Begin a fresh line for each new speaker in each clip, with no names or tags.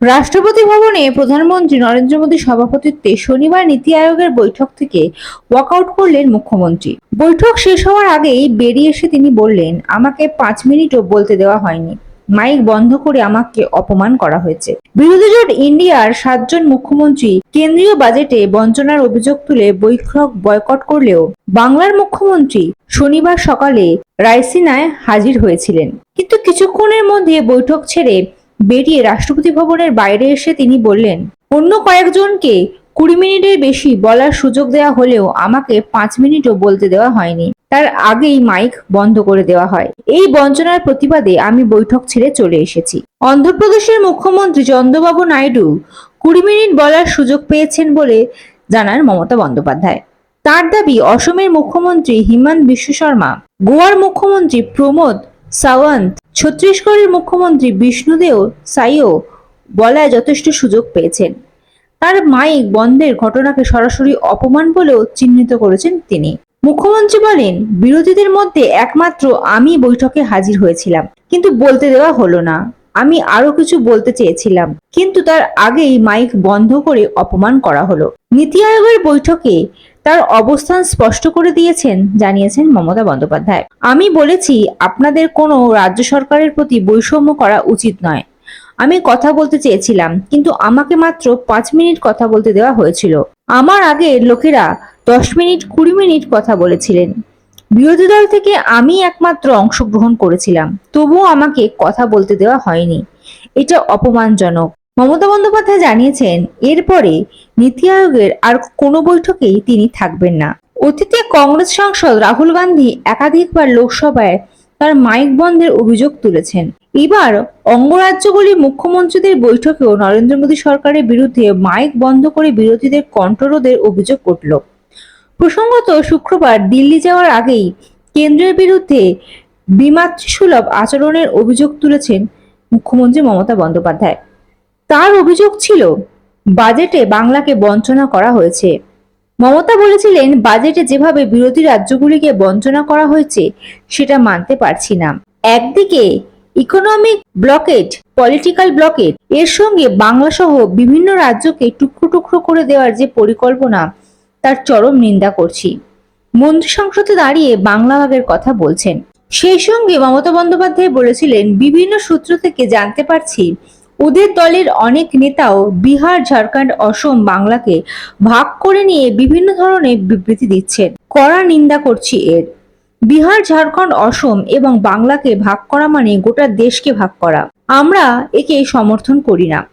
রাষ্ট্রপতি ভবনে প্রধানমন্ত্রী নরেন্দ্র মোদীর সভাপতিত্বে শনিবার নীতি আয়োগের বৈঠক থেকে ওয়াকআউট করলেন মুখ্যমন্ত্রী। বৈঠক শেষ হওয়ার আগেই বেরিয়ে এসে তিনি বললেন, আমাকে পাঁচ মিনিটও বলতে দেওয়া হয়নি। মাইক বন্ধ করে আমাকে অপমান করা হয়েছে। বিরোধী জোট ইন্ডিয়ার সাতজন মুখ্যমন্ত্রী কেন্দ্রীয় বাজেটে বঞ্চনার অভিযোগ তুলে বৈঠক বয়কট করলেও বাংলার মুখ্যমন্ত্রী শনিবার সকালে রায়সিনায় হাজির হয়েছিলেন। কিন্তু কিছুক্ষণের মধ্যে বৈঠক ছেড়ে বেরিয়ে রাষ্ট্রপতি ভবনের বাইরে এসে তিনি বললেন, অন্য কয়েকজনকে কুড়ি মিনিটের বেশি বলার সুযোগ দেওয়া হলেও আমাকে পাঁচ মিনিটও বলতে দেওয়া হয়নি। তার আগেই মাইক বন্ধ করে দেওয়া হয়। এই বঞ্চনার প্রতিবাদে আমি বৈঠক ছেড়ে চলে এসেছি। অন্ধ্রপ্রদেশের মুখ্যমন্ত্রী চন্দ্রবাবু নাইডু কুড়ি মিনিট বলার সুযোগ পেয়েছেন বলে জানান মমতা বন্দ্যোপাধ্যায়। তার দাবি, অসমের মুখ্যমন্ত্রী হিমন্ত বিশ্ব শর্মা, গোয়ার মুখ্যমন্ত্রী প্রমোদ সাওয়ন্ত, ছত্তিশগড়ের মুখ্যমন্ত্রী বিষ্ণুদেও সাইও বলায় যথেষ্ট সুযোগ পেয়েছেন। তার মাইক বন্ধের ঘটনাকে সরাসরি অপমান বলেও চিহ্নিত করেছেন তিনি। মুখ্যমন্ত্রী বলেন, বিরোধীদের মধ্যে একমাত্র আমি বৈঠকে হাজির হয়েছিলাম, কিন্তু বলতে দেওয়া হলো না। আমি আরও কিছু বলতে চেয়েছিলাম, কিন্তু তার আগেই মাইক বন্ধ করে অপমান করা হলো। নীতি আয়োগের বৈঠকে তার অবস্থান স্পষ্ট করে দিয়েছেন, জানিয়েছেন মমতা বন্দ্যোপাধ্যায়। আমি বলেছি, আপনাদের কোনো রাজ্য সরকারের প্রতি বৈষম্য করা উচিত নয়। আমি কথা বলতে চেয়েছিলাম, কিন্তু আমাকে মাত্র পাঁচ মিনিট কথা বলতে দেওয়া হয়েছিল। আমার আগে লোকেরা দশ মিনিট, কুড়ি মিনিট কথা বলেছিলেন। বিরোধী দল থেকে আমি একমাত্র অংশগ্রহণ করেছিলাম, তবুও আমাকে কথা বলতে দেওয়া হয়নি। এটা অপমানজনক। মমতা বন্দ্যোপাধ্যায় জানিয়েছেন, এরপরে নীতি আয়োগের আর কোনো বৈঠকেই তিনি থাকবেন না। অতীতে কংগ্রেস সাংসদ রাহুল গান্ধী একাধিকবার লোকসভায় তার মাইক বন্ধের অভিযোগ তুলেছেন। এবার অঙ্গরাজ্যগুলির মুখ্যমন্ত্রীদের বৈঠকেও নরেন্দ্র মোদী সরকারের বিরুদ্ধে মাইক বন্ধ করে বিরোধীদের কণ্ঠরোধের অভিযোগ উঠল। প্রসঙ্গত, শুক্রবার দিল্লি যাওয়ার আগেই কেন্দ্রের বিরুদ্ধে বিমাতৃসুলভ আচরণের অভিযোগ তুলেছেন মুখ্যমন্ত্রী মমতা বন্দ্যোপাধ্যায়। তার অভিযোগ ছিল, বাজেটে বাংলাকে বঞ্চনা করা হয়েছে। মমতা বলেছিলেন, বাজেটে যেভাবে বিরোধী রাজ্যগুলিকে বঞ্চনা করা হয়েছে, সেটা মানতে পারছি না। একদিকে ইকোনমিক ব্লকেট পলিটিক্যাল ব্লকেট এর সঙ্গে বাংলা সহ বিভিন্ন রাজ্যকে টুকরো টুকরো করে দেওয়ার যে পরিকল্পনা, তার চরম নিন্দা করছি। মন্ত্রী সংসদে দাঁড়িয়ে বাংলা ভাগের কথা বলছেন। সেই সঙ্গে মমতা বন্দ্যোপাধ্যায় বলেছিলেন, বিভিন্ন সূত্র থেকে জানতে পারছি ওদের দলের অনেক নেতাও বিহার, ঝাড়খণ্ড, অসম, বাংলাকে ভাগ করে নিয়ে বিভিন্ন ধরনের বিবৃতি দিচ্ছেন। কড়া নিন্দা করছি এর। বিহার, ঝাড়খণ্ড, অসম এবং বাংলাকে ভাগ করা মানে গোটা দেশকে ভাগ করা। আমরা একে সমর্থন করি না।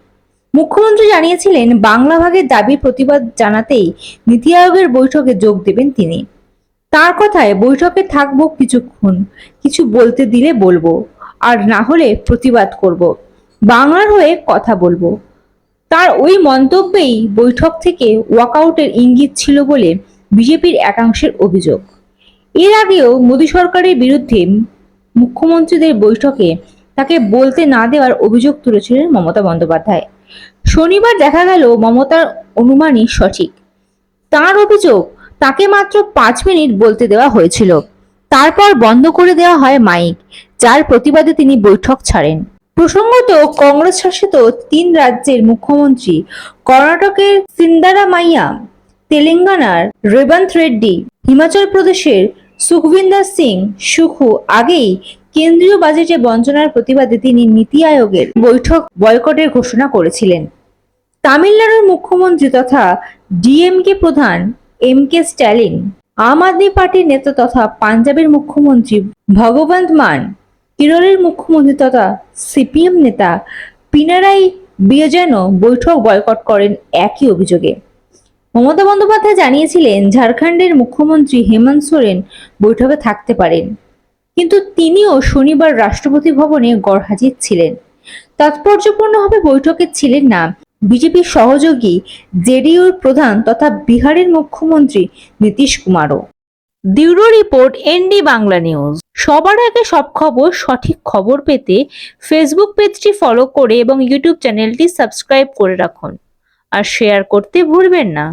মুখ্যমন্ত্রী জানিয়েছিলেন, বাংলা ভাগের দাবির প্রতিবাদ জানাতেই নীতি আয়োগের বৈঠকে যোগ দেবেন তিনি। তার কথায় বৈঠকে থাকব কিছুক্ষণ, কিছু বলতে দিলে বলব, আর না হলে প্রতিবাদ করব। বাংলার হয়ে কথা বলব। তার ওই মন্তব্যেই বৈঠক থেকে ওয়াকআউটের ইঙ্গিত ছিল বলে বিজেপির একাংশের অভিযোগ। এর আগেও মোদী সরকারের বিরুদ্ধে মুখ্যমন্ত্রীদের বৈঠকে তাকে বলতে না দেওয়ার অভিযোগ তুলেছিলেন মমতা বন্দ্যোপাধ্যায়। শনিবার দেখা গেল মমতার অনুমানই সঠিক। তার অভিযোগ, তাকে মাত্র পাঁচ মিনিট বলতে দেওয়া হয়েছিল। তারপর বন্ধ করে দেওয়া হয় মাইক, যার প্রতিবাদে তিনি বৈঠক ছাড়েন। প্রসঙ্গত, কংগ্রেস শাসিত তিন রাজ্যের মুখ্যমন্ত্রী কর্ণাটকের সিন্দারামাইয়া, তেলেঙ্গানার রেবন্ত রেড্ডি, হিমাচল প্রদেশের সুখবিন্দর সিং, সুখু আগেই কেন্দ্রীয় বাজেটে বঞ্চনার প্রতিবাদে তিনি নীতি আয়োগের বৈঠক বয়কটের ঘোষণা করেছিলেন। তামিলনাড়ুর মুখ্যমন্ত্রী তথা ডিএমকে প্রধান এম কে স্ট্যালিন, আম আদমি পার্টির নেতা তথা পাঞ্জাবের মুখ্যমন্ত্রী ভগবন্ত মান কেরলের মুখ্যমন্ত্রী তথা সিপিএম নেতা পিনারাই বিজয়ন বৈঠক বয়কট করেন একই অভিযোগে। মমতা বন্দ্যোপাধ্যায় জানিয়েছিলেন, ঝাড়খণ্ডের মুখ্যমন্ত্রী হেমন্ত সোরেন বৈঠকে থাকতে পারেন। কিন্তু তিনিও শনিবার রাষ্ট্রপতি ভবনে গড়হাজির ছিলেন। তাৎপর্যপূর্ণভাবে বৈঠকে ছিলেন না। বিজেপির সহযোগী জেডিইউর প্রধান তথা বিহারের মুখ্যমন্ত্রী Nitish কুমারও। Bureau report, ND Bangla news. সবার আগে সব খবর, সঠিক খবর পেতে ফেসবুক পেজটি ফলো করে এবং ইউটিউব চ্যানেলটি সাবস্ক্রাইব করে রাখুন। আর শেয়ার করতে ভুলবেন না।